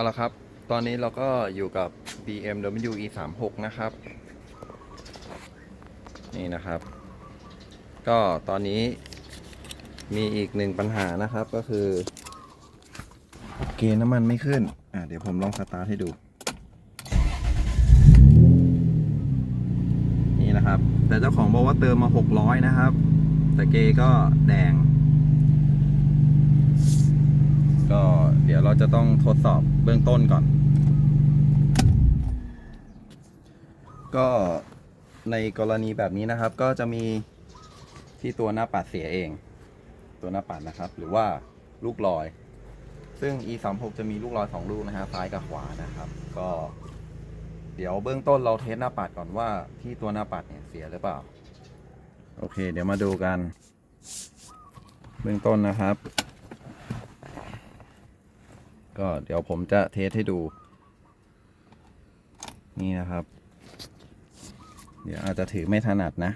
เอาละครับ ตอนนี้เราก็อยู่กับ BMW E 3 6 นะครับ นี่นะครับ ก็ตอนนี้มีอีกหนึ่งปัญหานะครับก็คือ เกณฑ์น้ำมันไม่ขึ้น อ่าเดี๋ยวผมลองสตาร์ทให้ดู นี่นะครับ แต่เจ้าของบอกว่าเติมมา 600 นะครับ แต่เกก็แดง ก็เดี๋ยวเราจะต้องทดสอบเบื้องต้นก่อน ก็ในกรณีแบบนี้นะครับ ก็จะมีที่ตัวหน้าปัดเสียเอง ตัวหน้าปัดนะครับ หรือว่าลูกลอย ซึ่ง e 3 6จะมีลูกลอยสองลูกนะฮะซ้ายกับขวานะครับ ก็ เดี๋ยวเบื้องต้นเราเทสหน้าปัดก่อนว่าที่ตัวหน้าปัดเนี่ยเสียหรือเปล่า โอเค เดี๋ยวมาดูกัน เบื้องต้นนะครับ ก็เดี๋ยวผมจะเทสให้ดู นี่นะครับ เดี๋ยวอาจจะถือไม่ถนัดนะ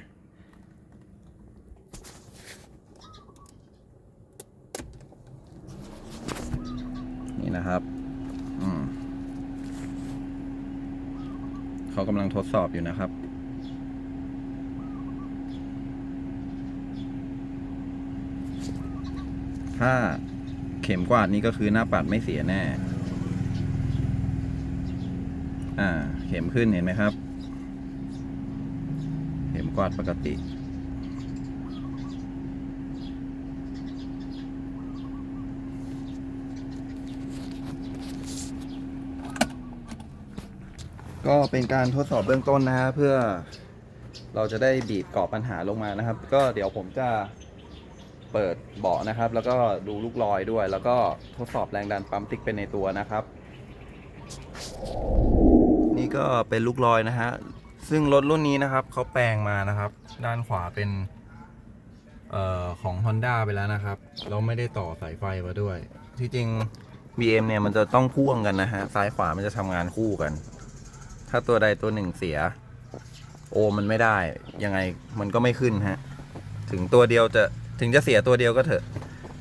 นี่นะครับอืมเขากำลังทดสอบอยู่นะครับถ้า เข็มกวาดนี่ก็คือหน้าปัดไม่เสียแน่ อ่า เข็มขึ้นเห็นไหมครับ เข็มกวาดปกติก็เป็นการทดสอบเบื้องต้นนะฮะเพื่อเราจะได้บีบเกาะปัญหาลงมานะครับ ก็เดี๋ยวผมจะ เปิดเบาะนะครับ แล้วก็ดูลูกลอยด้วย แล้วก็ทดสอบแรงดันปั๊มติ๊กเป็นในตัวนะครับ นี่ก็เป็นลูกลอยนะฮะซึ่งรถรุ่นนี้นะครับเขาแปลงมานะครับ ด้านขวาเป็นเอ่อของ Honda ไปแล้วนะครับเราไม่ได้ต่อสายไฟมาด้วย ที่จริง BM เนี่ยมันจะต้องพ่วงกันนะฮะซ้ายขวามันจะทำงานคู่กัน ถ้าตัวใดตัวหนึ่งเสีย โอมันไม่ได้ ยังไงมันก็ไม่ขึ้นฮะ ถึงตัวเดียวจะ ถึงจะเสียตัวเดียวก็เถอะ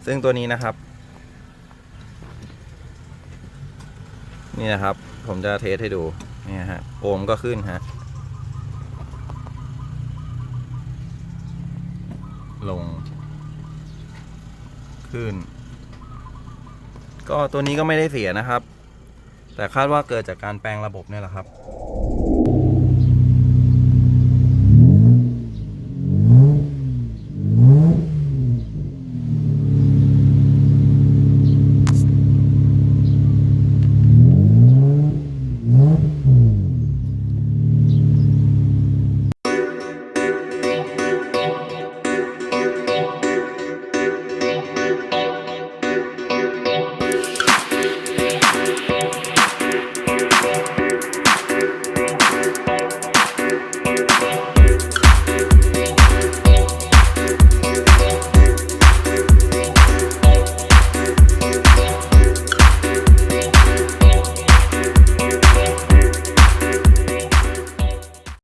ซึ่งตัวนี้นะครับ นี่นะครับ ผมจะเทสให้ดูนี่ฮะโอมก็ขึ้นฮะลง ขึ้น ก็ตัวนี้ก็ไม่ได้เสียนะครับ แต่คาดว่าเกิดจากการแปลงระบบเนี่ยแหละครับ